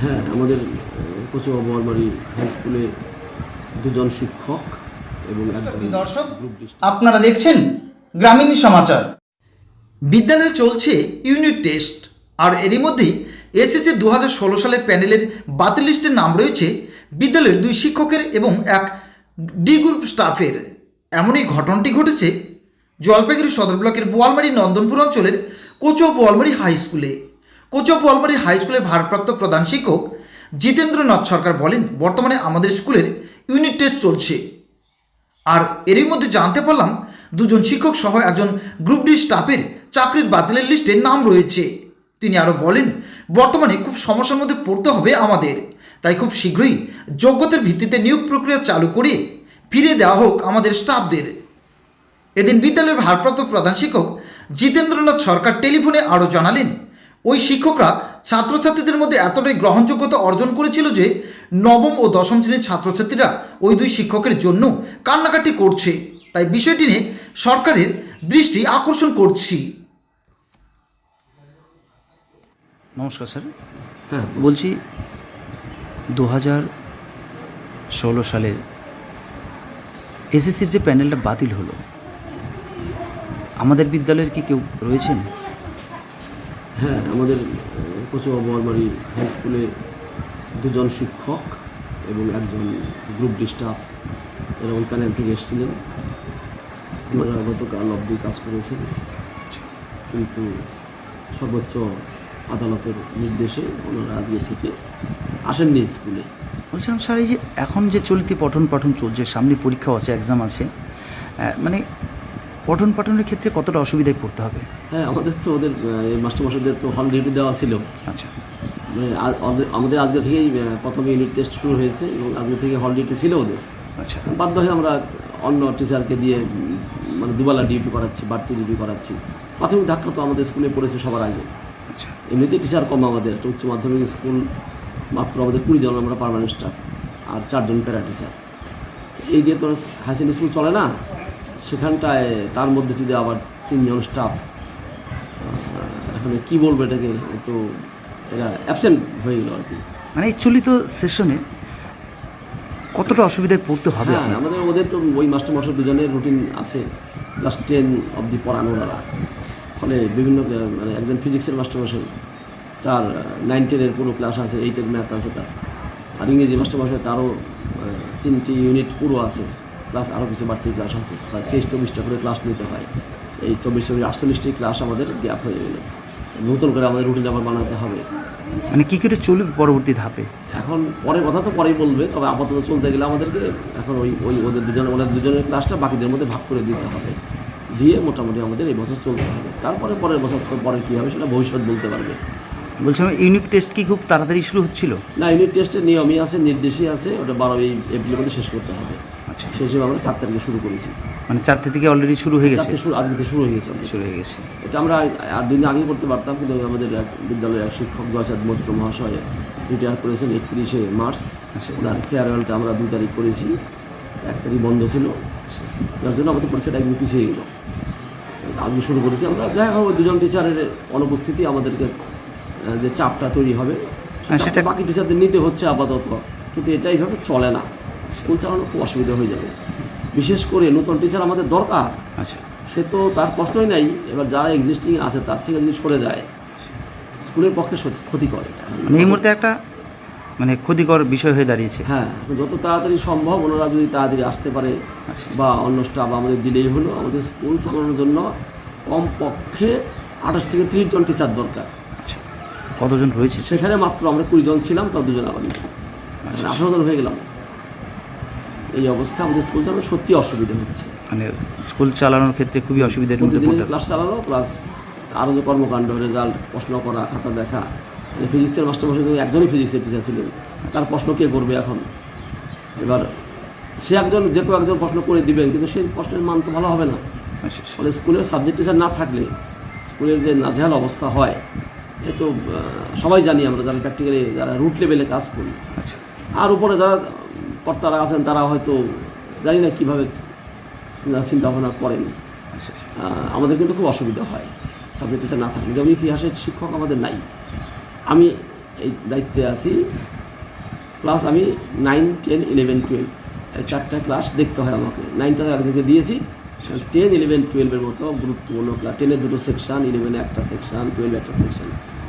হ্যাঁ আমাদের কচুয়া বোয়ালমারি হাই স্কুলে দুজন শিক্ষক এবং দর্শক? আপনারা দেখছেন গ্রামীণ সমাচার। বিদ্যালয়ে চলছে ইউনিট টেস্ট আর এরই মধ্যেই এসএসসি দু হাজার ষোলো সালের প্যানেলের বাতিল লিস্টের নাম রয়েছে বিদ্যালয়ের দুই শিক্ষকের এবং এক ডি গ্রুপ স্টাফের এমনই ঘটনাটি ঘটেছে জলপাইগুড়ি সদর ব্লকের বোয়ালমারি নন্দনপুর অঞ্চলের কোচো বোয়ালমারি হাই স্কুলে কোচো বোয়ালমারি হাই স্কুলের ভারপ্রাপ্ত প্রধান শিক্ষক জিতেন্দ্রনাথ সরকার বলেন, বর্তমানে আমাদের স্কুলের ইউনিট টেস্ট চলছে। আর এরই মধ্যে জানতে পারলাম, দুজন শিক্ষক সহ একজন গ্রুপ ডি স্টাফের চাকরির বাতিলের লিস্টে নাম রয়েছে। তিনি আরও বলেন, বর্তমানে খুব সমস্যার মধ্যে পড়তে হবে আমাদের। তাই খুব শীঘ্রই যোগ্যতার ভিত্তিতে নিয়োগ প্রক্রিয়া চালু করে ফিরিয়ে দেওয়া হোক আমাদের স্টাফদের। এদিন বিদ্যালয়ের ভারপ্রাপ্ত প্রধান শিক্ষক জিতেন্দ্রনাথ সরকার টেলিফোনে আরও জানালেন ওই শিক্ষকরা ছাত্রছাত্রীদের মধ্যে এতটাই গ্রহণযোগ্যতা অর্জন করেছিল যে নবম ও দশম শ্রেণির ছাত্রছাত্রীরা ওই দুই শিক্ষকের জন্য কান্নাকাটি করছে। তাই বিষয়টি নিয়ে সরকারের দৃষ্টি আকর্ষণ করছি। নমস্কার স্যার। হ্যাঁ। বলছি দু হাজার ষোলো সালের এসএসসির যে প্যানেলটা বাতিল হলো আমাদের বিদ্যালয়ের কি কেউ রয়েছেন? হ্যাঁ আমাদের কচুয়া বোয়ালমারি হাই স্কুলে দুজন শিক্ষক এবং একজন গ্রুপ ডি স্টাফ এরা ওই প্যানেল থেকে এসেছিলেন। ওনারা গতকাল অবধি কাজ করেছেন। কিন্তু সর্বোচ্চ আদালতের নির্দেশে ওনারা আজকে থেকে আসেননি স্কুলে বলছিলাম, স্যার, এই যে এখন যে চলতি পঠন পাঠন চলছে, সামনে পরীক্ষাও আছে এক্সাম আছে মানে পঠন পাঠনের ক্ষেত্রে কতটা অসুবিধায় পড়তে হবে? হ্যাঁ আমাদের তো ওদের মাস্টারমশাইদের তো হল ডিউটি দেওয়া ছিল। আচ্ছা। মানে আমাদের- আজকে থেকেই প্রথমে ইউনিট টেস্ট শুরু হয়েছে এবং আজকে থেকে হল ডিউটি ছিল ওদের। আচ্ছা। বাধ্য হয়ে আমরা অন্য টিচারকে দিয়ে মানে দুবেলা ডিউটি করাচ্ছি বাড়তি ডিউটি করাচ্ছি। প্রাথমিক ধাক্কা তো আমাদের স্কুলে পড়েছে সবার আগে। আচ্ছা। এমনিতে টিচার কম আমাদের একটা উচ্চ মাধ্যমিক স্কুল মাত্র আমাদের কুড়ি জন আমরা পার্মানেন্ট স্টাফ আর চারজন প্যারা টিচার এই দিয়ে তো হাই সেকেন্ডারি স্কুল চলে না? সেখানটায় তার মধ্যে যদি আবার তিনজন স্টাফ এখানে কি বলব এটাকে তো এরা অ্যাবসেন্ট হয়ে গেল আর কি। মানে এই চলিত সেশনে কতটা অসুবিধায় পড়তে হবে হ্যাঁ আমাদের ওদের তো ওই মাস্টার মাস্টার দুজনের রুটিন আছে। ক্লাস টেন অবধি পড়ানো ওনারা ফলে বিভিন্ন মানে একজন ফিজিক্সের মাস্টার মাস্টার তার নাইন টেনের পুরো ক্লাস আছে এইটের ম্যাথ আছে তার। আর ইংরেজি মাস্টার মাস্টার তারও তিনটি ইউনিট পুরো আছে। প্লাস আরও কিছু বাড়তি ক্লাস আছে। প্রায় তেইশ চব্বিশটা করে ক্লাস নিতে হয়। এই চব্বিশ চব্বিশ আটচল্লিশটি ক্লাস আমাদের গ্যাপ হয়ে গেল। নতুন করে আমাদের রুটিন আবার বানাতে হবে। মানে কী করে চলবে পরবর্তী ধাপে? এখন পরের কথা তো পরেই বলবে তবে আপাতত চলতে গেলে আমাদেরকে এখন ওই ওই ওদের দুজন ওদের দুজনের ক্লাসটা বাকিদের মধ্যে ভাগ করে দিতে হবে। দিয়ে মোটামুটি আমাদের এই বছর চলতে হবে। তারপরে পরের বছর তো পরে কী হবে সেটা ভবিষ্যৎ বলতে পারবে। বলছিলাম ইউনিট টেস্ট কি খুব তাড়াতাড়ি শুরু হচ্ছিল? না ইউনিট টেস্টের নিয়মই আছে নির্দেশই আছে ওটা বারোই এপ্রিলের মধ্যে শেষ করতে হবে। আচ্ছা। সেই হিসেবে আমরা চার তারিখে শুরু করেছি। মানে চারটে থেকে অলরেডি শুরু হয়ে গেছে? শুরু আজকে থেকে শুরু হয়ে গেছে। শুরু হয়ে গেছে। এটা আমরা আর দুদিন আগে করতে পারতাম কিন্তু আমাদের এক বিদ্যালয়ের এক শিক্ষক জয়চাঁদ মৈত্র মহাশয় রিটায়ার করেছেন একত্রিশে মার্চ। আচ্ছা। ওনার ফেয়ারওয়েলটা আমরা দুই তারিখ করেছি। এক তারিখ বন্ধ ছিল। যার জন্য আমাদের পরীক্ষাটা একদিন পিছিয়ে গেল। আজকে শুরু করেছি আমরা। যাই হোক দুজন টিচারের অনুপস্থিতি আমাদেরকে যে চাপটা তৈরি হবে হ্যাঁ, সেটা সেটা- বাকি টিচারদের নিতে হচ্ছে আপাতত। কিন্তু এটা এইভাবে চলে না। স্কুল চালানো খুব অসুবিধা হয়ে যাবে। বিশেষ করে নতুন টিচার আমাদের দরকার। আচ্ছা। সে তো তার প্রশ্নই নাই এবার যারা এক্সিস্টিং আছে তার থেকে যদি সরে যায় স্কুলের পক্ষে সত্যি ক্ষতিকর এটা। মানে এই মুহূর্তে একটা মানে ক্ষতিকর বিষয় হয়ে দাঁড়িয়েছে। হ্যাঁ যত তাড়াতাড়ি সম্ভব ওনারা যদি তাড়াতাড়ি আসতে পারে আচ্ছা। বা অন্য স্টাফ আমাদের দিলেই হলো আমাদের স্কুল চালানোর জন্য কমপক্ষে আঠাশ থেকে ত্রিশ জন টিচার দরকার। আচ্ছা। কতজন রয়েছে? সেখানে মাত্র আমরা কুড়ি জন ছিলাম তার দুজন আবার আচ্ছা। আঠারো জন হয়ে গেলাম। এই অবস্থা আমাদের স্কুল চালানো সত্যি অসুবিধা হচ্ছে। মানে স্কুল চালানোর ক্ষেত্রে খুবই অসুবিধার মধ্যে পড়তে ক্লাস চালানো প্লাস আরও যে কর্মকাণ্ড রেজাল্ট প্রশ্ন করা খাতা দেখা ফিজিক্সের মাস্টারমশাই কিন্তু একজনই ফিজিক্সের টিচার ছিলেন। তার প্রশ্ন কে করবে এখন? এবার সে একজন যে কেউ একজন প্রশ্ন করে দিবেন কিন্তু সেই প্রশ্নের মান তো ভালো হবে না। আচ্ছা আচ্ছা। ফলে স্কুলের সাবজেক্ট টিচার না থাকলে স্কুলের যে নাজেহাল অবস্থা হয় এ তো সবাই জানি আমরা যারা প্র্যাকটিক্যালি যারা রুট লেভেলে কাজ করি। আচ্ছা। আর উপরে যারা কর্তারা আছেন তারা হয়তো জানি না কীভাবে চিন্তা ভাবনা করেন। আচ্ছা আচ্ছা। আমাদের কিন্তু খুব অসুবিধা হয় সাবজেক্ট টিচার না থাকলে। যেমন ইতিহাসের শিক্ষক আমাদের নাই। আমি এই দায়িত্বে আছি। প্লাস আমি নাইন টেন ইলেভেন টুয়েলভ এই চারটা ক্লাস দেখতে হয় আমাকে। নাইনটা একজনকে দিয়েছি। টেন ইলেভেন টুয়েলভের মতো গুরুত্বপূর্ণ ক্লাস টেনের দুটো সেকশন ইলেভেনে একটা সেকশন টুয়েলভে একটা সেকশন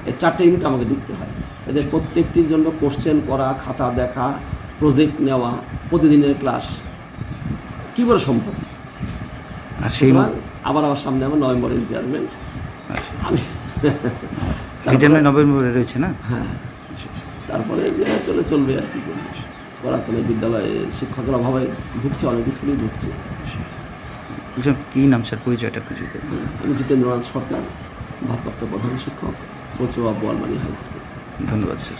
এই চারটে ইউনিট আমাকে দেখতে হয়। এদের প্রত্যেকটির জন্য কোশ্চেন করা খাতা দেখা প্রজেক্ট নেওয়া প্রতিদিনের ক্লাস কী করে সম্ভব? আর সেই আবার আমার সামনে আমার নভেম্বরের রিটায়ারমেন্ট আমি রিটার্নের নভেম্বরে রয়েছে না? হ্যাঁ। তারপরে যে চলে চলবে আর কি। করার তো বিদ্যালয়ে শিক্ষকের অভাবে ঢুকছে অনেক স্কুলেই ঢুকছে। বলছিলাম কী নাম স্যার? পরিচয়টা যদি আমি জিতেন্দ্রনাথ সরকার ভারপ্রাপ্ত প্রধান শিক্ষক কচুয়া বোয়ালমারি হাই স্কুল। ধন্যবাদ স্যার।